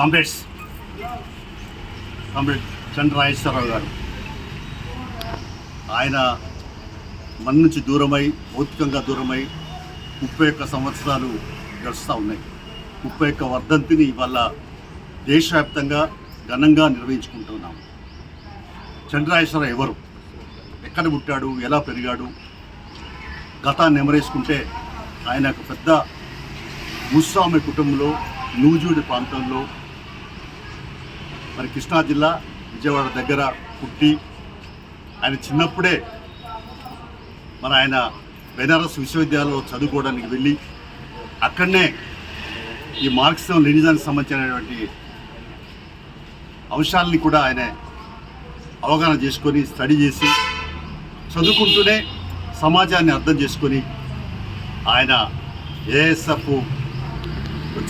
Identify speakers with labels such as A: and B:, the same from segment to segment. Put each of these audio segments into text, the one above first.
A: Comrades comrade Chandra Rajeswara Rao గారు. ఆయన మన నుంచి దూరమై భౌతికంగా దూరమై ముప్పై ఒక్క సంవత్సరాలు గడుస్తూ ఉన్నాయి. ముప్పై ఒక్క వర్ధంతిని ఇవాళ దేశవ్యాప్తంగా ఘనంగా నిర్వహించుకుంటున్నాం చంద్రరాజేశ్వరరావు ఎవరు? ఎక్కడ పుట్టాడు? ఎలా పెరిగాడు? గతాన్ని నెమరేసుకుంటే ఆయన ఒక పెద్ద భూస్వామి కుటుంబంలో నూజూడి ప్రాంతంలో మరి కృష్ణా జిల్లా విజయవాడ దగ్గర పుట్టి ఆయన చిన్నప్పుడే మన ఆయన బెనారస్ విశ్వవిద్యాలయంలో చదువుకోవడానికి వెళ్ళి అక్కడనే ఈ మార్క్సిజం లెనిజానికి సంబంధించినటువంటి అంశాలని కూడా ఆయన అవగాహన చేసుకొని స్టడీ చేసి చదువుకుంటూనే సమాజాన్ని అర్థం చేసుకొని ఆయన ఏఎస్ఎఫ్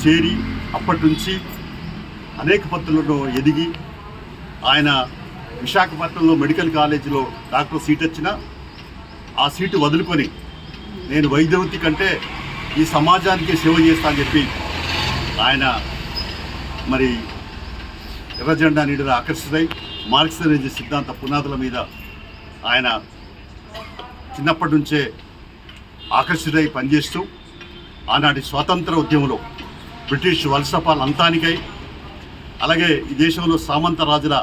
A: చేరి అప్పటి నుంచి అనేక పత్రులలో ఎదిగి ఆయన విశాఖపట్నంలో మెడికల్ కాలేజీలో డాక్టర్ సీట్ వచ్చినా ఆ సీటు వదులుకొని నేను వైద్యవృత్తి కంటే ఈ సమాజానికి సేవ చేస్తా అని చెప్పి ఆయన మరి ఎర్రజెండా నీడలో ఆకర్షితులై మార్క్సిజం సిద్ధాంత పునాదుల మీద ఆయన చిన్నప్పటి నుంచే ఆకర్షితై పనిచేస్తూ ఆనాటి స్వాతంత్ర ఉద్యమంలో బ్రిటిష్ వలసపాల అంతానికై అలాగే ఈ దేశంలో సామంత రాజుల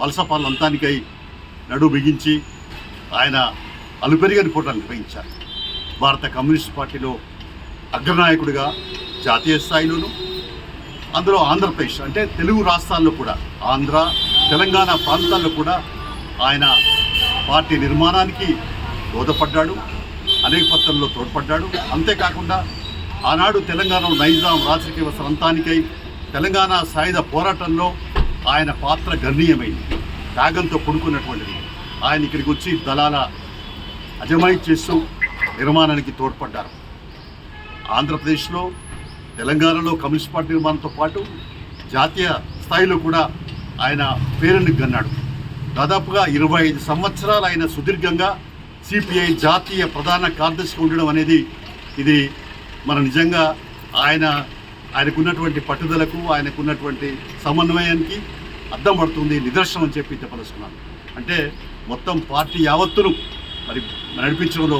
A: వలసపాల అంతానికై నడు బిగించి ఆయన అలుపెరిగని పోటాలు నిర్వహించారు. భారత కమ్యూనిస్ట్ పార్టీలో అగ్రనాయకుడిగా జాతీయ స్థాయిలోనూ అందులో ఆంధ్రప్రదేశ్ అంటే తెలుగు రాష్ట్రాల్లో కూడా ఆంధ్ర తెలంగాణ ప్రాంతాల్లో కూడా ఆయన పార్టీ నిర్మాణానికి దోహదపడ్డాడు అనేక పత్రంలో తోడ్పడ్డాడు. అంతేకాకుండా ఆనాడు తెలంగాణ నైజాం రాజకీయ సంతానికై తెలంగాణ సాయుధ పోరాటంలో ఆయన పాత్ర గణనీయమైంది. త్యాగంతో కొనుక్కున్నటువంటిది ఆయన ఇక్కడికి వచ్చి దళాల అజమాయి చేస్తూ నిర్మాణానికి తోడ్పడ్డారు. ఆంధ్రప్రదేశ్లో తెలంగాణలో కమ్యూనిస్ట్ పార్టీ నిర్మాణంతో పాటు జాతీయ స్థాయిలో కూడా ఆయన పేరుని గన్నాడు. దాదాపుగా ఇరవై ఐదు సంవత్సరాలు ఆయన సుదీర్ఘంగా సిపిఐ జాతీయ ప్రధాన కార్యదర్శిగా ఉండడం అనేది ఇది మన నిజంగా ఆయన ఆయనకున్నటువంటి పట్టుదలకు ఆయనకున్నటువంటి సమన్వయానికి అద్దం పడుతుంది నిదర్శనం అని చెప్పి చెప్పదలుచుకున్నాను. అంటే మొత్తం పార్టీ యావత్తును మరి నడిపించడంలో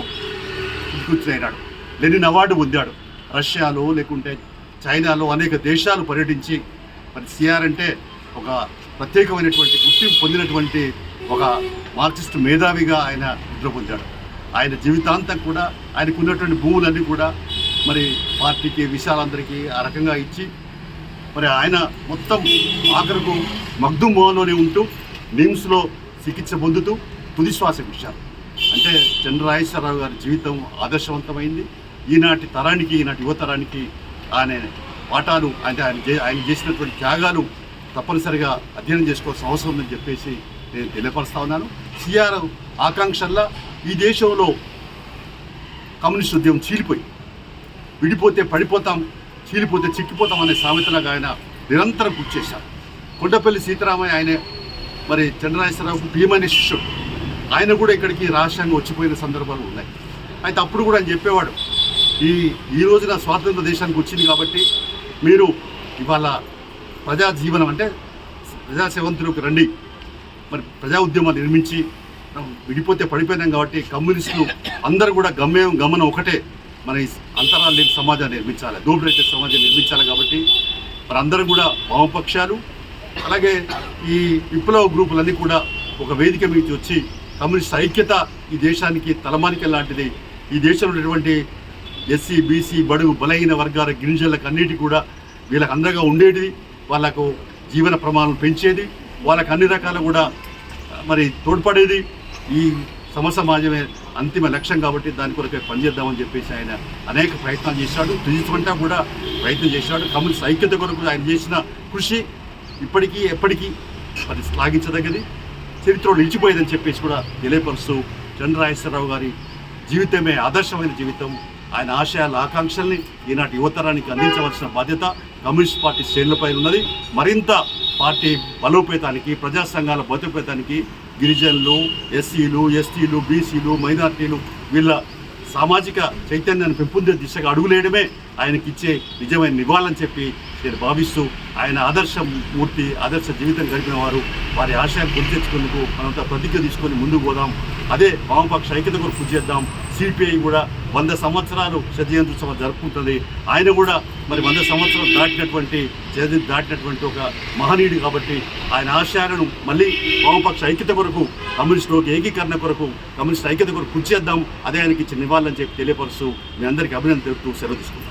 A: కూర్చున్నాడు లెనిన్ అవార్డు పొందాడు. రష్యాలో లేకుంటే చైనాలో అనేక దేశాలు పర్యటించి మరి సిఆర్ అంటే ఒక ప్రత్యేకమైనటువంటి గుర్తింపు పొందినటువంటి ఒక మార్క్సిస్ట్ మేధావిగా ఆయన నిద్ర పొందాడు. ఆయన జీవితాంతం కూడా ఆయనకున్నటువంటి భూములన్నీ కూడా మరి పార్టీకి విశాలందరికీ ఆ రకంగా ఇచ్చి మరి ఆయన మొత్తం ఆఖరుకు మగ్దుం మోహన్లోనే ఉంటూ నిమ్స్లో చికిత్స పొందుతూ తుది శ్వాస విషయాలు అంటే చంద్రరాజేశ్వరరావు గారి జీవితం ఆదర్శవంతమైంది. ఈనాటి తరానికి ఈనాటి యువతరానికి ఆయన పాఠాలు అంటే ఆయన ఆయన చేసినటువంటి త్యాగాలు తప్పనిసరిగా అధ్యయనం చేసుకోవాల్సిన అవసరం ఉందని చెప్పేసి నేను తెలియపరుస్తా ఉన్నాను. సిఆర్ ఆకాంక్షల్లో ఈ దేశంలో కమ్యూనిస్ట్ ఉద్యమం చీలిపోయి విడిపోతే పడిపోతాం చీలిపోతే చిక్కిపోతాం అనే సామెతలాగా ఆయన నిరంతరం గుర్తు చేశారు. కొండపల్లి సీతారామయ్య ఆయన మరి చంద్రరాజేశ్వరరావుకు ప్రియమైన శిష్యుడు. ఆయన కూడా ఇక్కడికి రాష్ట్రంగా వచ్చిపోయిన సందర్భాలు ఉన్నాయి. అయితే అప్పుడు కూడా ఆయన చెప్పేవాడు ఈ ఈ రోజున స్వాతంత్ర దేశానికి వచ్చింది కాబట్టి మీరు ఇవాళ ప్రజా జీవనం అంటే ప్రజాసేవంతులకు రండి. మరి ప్రజా ఉద్యమాలు నిర్మించి విడిపోతే పడిపోయినాం కాబట్టి కమ్యూనిస్టులు అందరూ కూడా గమ్యం గమనం ఒకటే. మన ఈ అంతరాలు లేని సమాజాన్ని నిర్మించాలి. దోపిడీ సమాజాన్ని నిర్మించాలి కాబట్టి మరి కూడా వామపక్షాలు అలాగే ఈ విప్లవ గ్రూపులన్నీ కూడా ఒక వేదిక మీద వచ్చి కమ్యూనిస్ట్ ఐక్యత ఈ దేశానికి తలమానిక లాంటిది. ఈ దేశంలో ఉన్నటువంటి ఎస్సీ బీసీ బడుగు బలహీన వర్గాల గిరిజనులకు అన్నిటి కూడా వీళ్ళకి అందరిగా ఉండేది వాళ్ళకు జీవన ప్రమాణం పెంచేది. వాళ్ళకు అన్ని రకాల కూడా మరి తోడ్పడేది. ఈ సమ సమాజమే అంతిమ లక్ష్యం కాబట్టి దాని కొరకే పనిచేద్దామని చెప్పేసి ఆయన అనేక ప్రయత్నాలు చేశాడు. తుజించమంటా కూడా ప్రయత్నం చేశాడు. కమ్యూనిస్ట్ ఐక్యత కొరకు ఆయన చేసిన కృషి ఇప్పటికీ ఎప్పటికీ అది శ్లాఘించదగ్గది చరిత్రలో నిలిచిపోయేదని చెప్పేసి కూడా తెలియపరుస్తూ చంద్రరాజేశ్వరరావు గారి జీవితమే ఆదర్శమైన జీవితం. ఆయన ఆశయాల ఆకాంక్షల్ని ఈనాటి యువతరానికి అందించవలసిన బాధ్యత కమ్యూనిస్ట్ పార్టీ శ్రేణులపై ఉన్నది. మరింత పార్టీ బలోపేతానికి ప్రజా సంఘాల బలోపేతానికి గిరిజనులు ఎస్సీలు ఎస్టీలు బీసీలు మైనార్టీలు వీళ్ళ సామాజిక చైతన్యాన్ని పెంపొందే దిశగా అడుగులేయడమే ఆయనకి ఇచ్చే నిజమైన నివాళని చెప్పి నేను భావిస్తూ ఆయన ఆదర్శ మూర్తి ఆదర్శ జీవితం గడిపిన వారు వారి ఆశయాన్ని గుర్తు తెచ్చుకునేందుకు మనంతా ప్రతిజ్ఞ తీసుకొని ముందుకు పోదాం. అదే వామపక్ష ఐక్యత కొరకు కృషి చేద్దాం. సిపిఐ కూడా వంద సంవత్సరాలు శతజయంత్యుత్సవం జరుపుకుంటుంది. ఆయన కూడా మరి వంద సంవత్సరాలు దాటినటువంటి జయంతి దాటినటువంటి ఒక మహనీయుడు కాబట్టి ఆయన ఆశయాలను మళ్ళీ వామపక్ష ఐక్యత కొరకు కమ్యూనిస్టులకు ఏకీకరణ కొరకు కమ్యూనిస్ట్ ఐక్యత కొరకు కృషి చేద్దాం. అదే ఆయనకి ఇచ్చిన నివాళులని చెప్పి తెలియపరుస్తూ మీ అందరికీ అభినందన తెలుపుతూ సెలవు తీసుకుంటాం